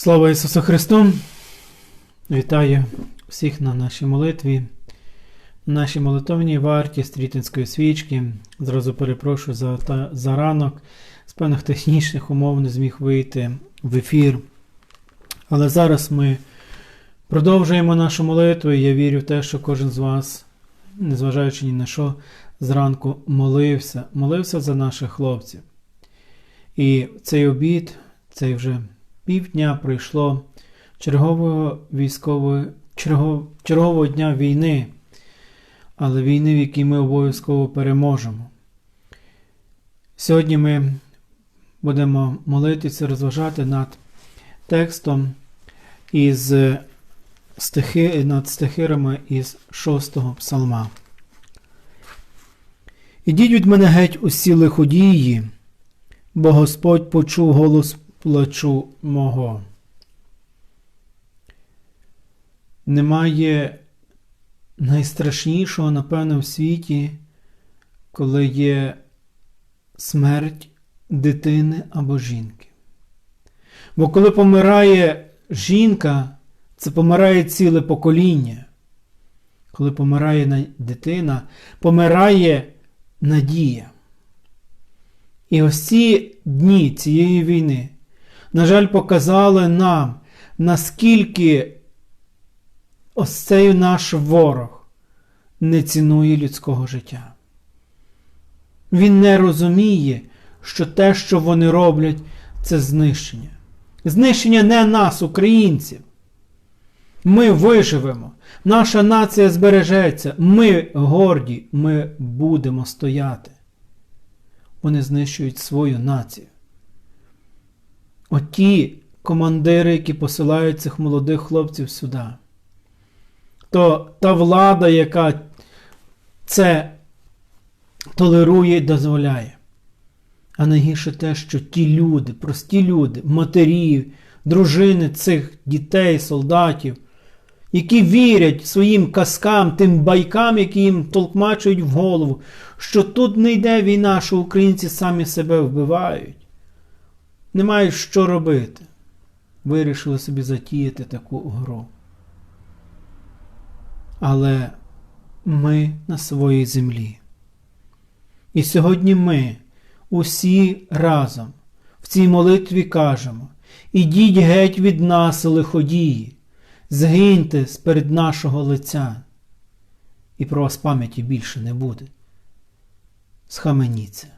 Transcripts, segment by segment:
Слава Ісусу Христу! Вітаю всіх на нашій молитві, на нашій молитовній варті стрітинської свічки. Зразу перепрошую за, та, за ранок. З певних технічних умов не зміг вийти в ефір. Але зараз ми продовжуємо нашу молитву, і я вірю в те, що кожен з вас, незважаючи ні на що, зранку молився, молився за наших хлопців. І цей обід, цей вже півдня пройшло чергового військового, чергов, чергового дня війни, але війни, в якій ми обов'язково переможемо. Сьогодні ми будемо молитися, розважати над текстом із стихи, над стихирами із шостого псалма. Ідіть від мене геть усі лиходії, бо Господь почув голос плачу мого. Немає найстрашнішого, напевно, в світі, коли є смерть дитини або жінки. Бо коли помирає жінка, це помирає ціле покоління. Коли помирає дитина, помирає надія. І ось ці дні цієї війни, на жаль, показали нам, наскільки ось цей наш ворог не цінує людського життя. Він не розуміє, що те, що вони роблять, це знищення. Знищення не нас, українців. Ми виживемо, наша нація збережеться, ми горді, ми будемо стояти. Вони знищують свою націю. Оті командири, які посилають цих молодих хлопців сюди, то та влада, яка це толерує і дозволяє. А найгірше те, що ті люди, прості люди, матері, дружини цих дітей, солдатів, які вірять своїм казкам, тим байкам, які їм толкмачують в голову, що тут не йде війна, що українці самі себе вбивають. Не мають що робити. Вирішили собі затіяти таку гру. Але ми на своїй землі. І сьогодні ми усі разом в цій молитві кажемо: ідіть геть від нас, лиходії, згиньте сперед нашого лиця, і про вас пам'яті більше не буде. Схаменіться.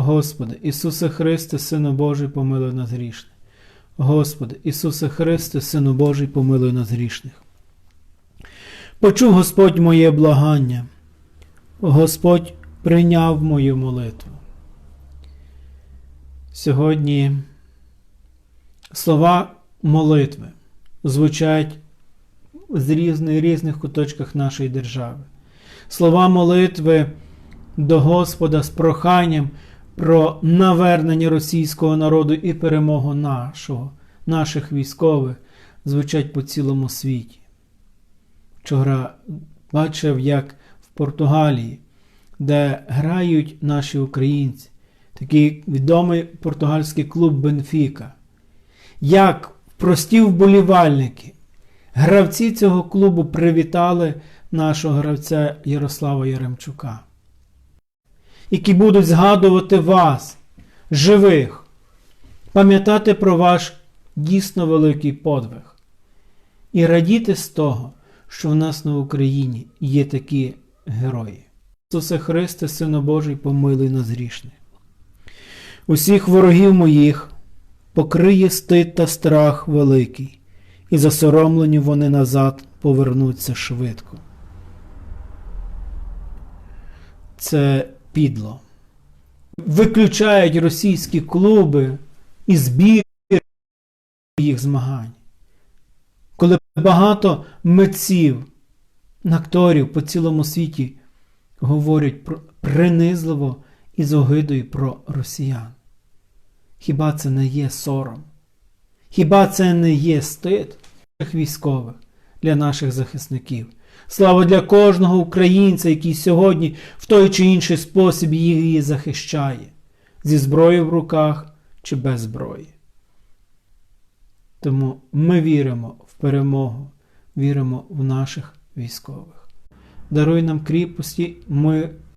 Господи, Ісусе Христе, Сину Божий, помилуй нас грішних. Господи, Ісусе Христе, Сину Божий, помилуй нас грішних. Почув Господь моє благання. Господь прийняв мою молитву. Сьогодні слова молитви звучать з різних різних куточках нашої держави. Слова молитви до Господа з проханням про навернення російського народу і перемогу нашого, наших військових звучать по цілому світі. Вчора бачив, як в Португалії, де грають наші українці, такий відомий португальський клуб Бенфіка, як прості вболівальники, гравці цього клубу привітали нашого гравця Ярослава Яремчука які будуть згадувати вас, живих, пам'ятати про ваш дійсно великий подвиг. і радіти з того, що в нас на Україні є такі герої. Ісусе Христе, Сину Божий, помилуй нас грішних. Усіх ворогів моїх покриє стид та страх великий, і засоромлені вони назад повернуться швидко. Це підло. Виключають російські клуби і збір їх змагань. Коли багато митців, акторів по цілому світі говорять про принизливо і з огидою про росіян. Хіба це не є сором? Хіба це не є стид військових для наших захисників? Слава для кожного українця, який сьогодні в той чи інший спосіб її захищає, зі зброєю в руках чи без зброї. Тому ми віримо в перемогу, віримо в наших військових. Даруй нам кріпості, ми